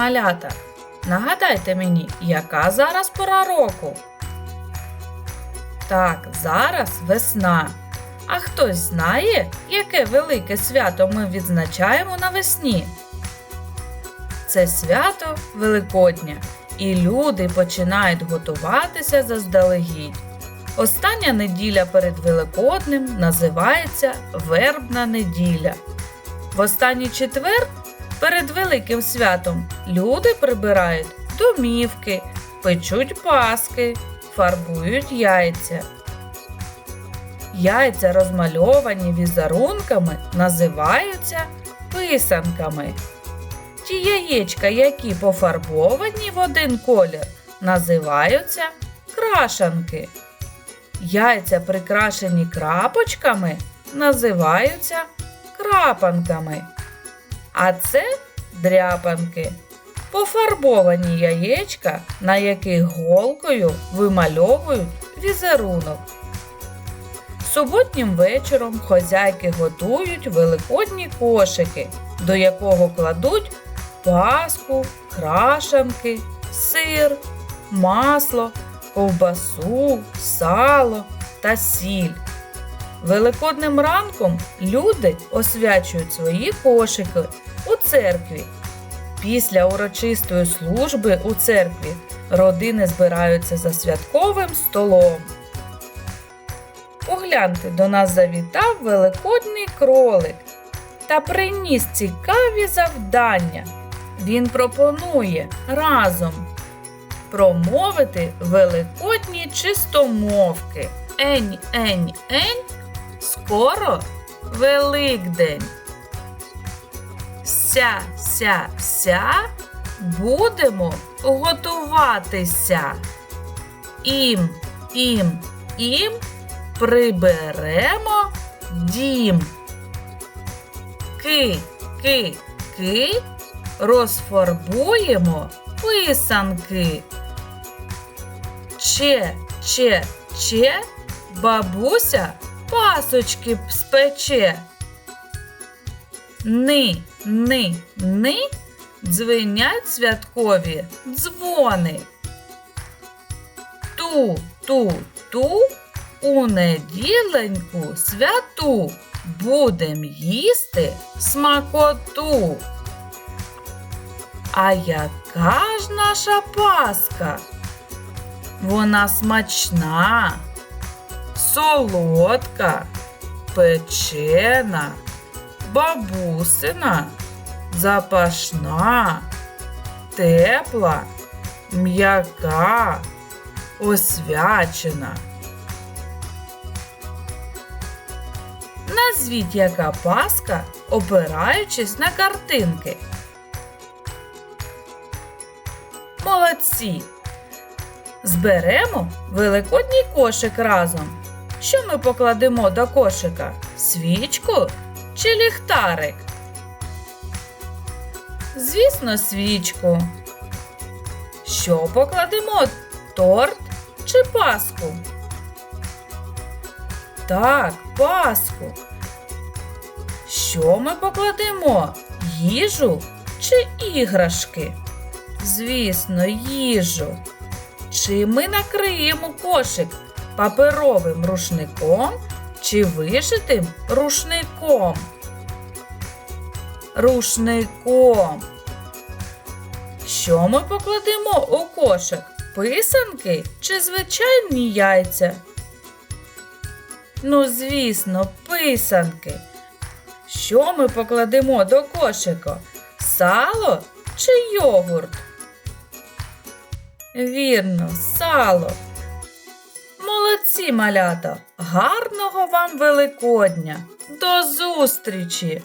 малята. Нагадайте мені, яка зараз пора року? Так, зараз весна. А хтось знає, яке велике свято ми відзначаємо навесні? Це свято Великодня, і люди починають готуватися заздалегідь. Остання неділя перед Великоднем називається Вербна неділя. В останній четвер перед Великим святом люди прибирають домівки, печуть паски, фарбують яйця. Яйця, розмальовані візерунками, називаються писанками. Ті яєчка, які пофарбовані в один колір, називаються крашанки. Яйця, прикрашені крапочками, називаються крапанками. А це дряпанки. Пофарбовані яєчка, на яких голкою вимальовують візерунок. Суботнім вечором хозяйки готують великодні кошики, до якого кладуть паску, крашанки, сир, масло, ковбасу, сало та сіль. Великодним ранком люди освячують свої кошики у церкві. Після урочистої служби у церкві родини збираються за святковим столом. Погляньте, до нас завітав великодний кролик та приніс цікаві завдання. Він пропонує разом промовити великодні чистомовки. Ень, ень, ень, скоро Великдень. Ся, ся, ся, будемо готуватися. Ім, ім, ім, приберемо дім. Ки, ки, ки, розфарбуємо писанки. Че, че, че, бабуся пасочки спече. Ни, ни, ни, дзвенять святкові дзвони. Ту, ту, ту, у неділеньку святу будем їсти смакоту. А яка ж наша паска? Вона смачна, солодка, печена, бабусина, запашна, тепла, м'яка, освячена. Назвіть, яка паска, опираючись на картинки. Молодці! Зберемо великодній кошик разом. Що ми покладемо до кошика? Свічку чи ліхтарик? Звісно, свічку. Що покладемо? Торт чи паску? Так, паску. Що ми покладемо? Їжу чи іграшки? Звісно, їжу. Чи ми накриємо кошик паперовим рушником чи вишитим рушником? Рушником. Що ми покладемо у кошик? Писанки чи звичайні яйця? Ну, звісно, писанки. Що ми покладемо до кошика? Сало чи йогурт? Вірно, сало. Молодці, малята! Гарного вам Великодня! До зустрічі!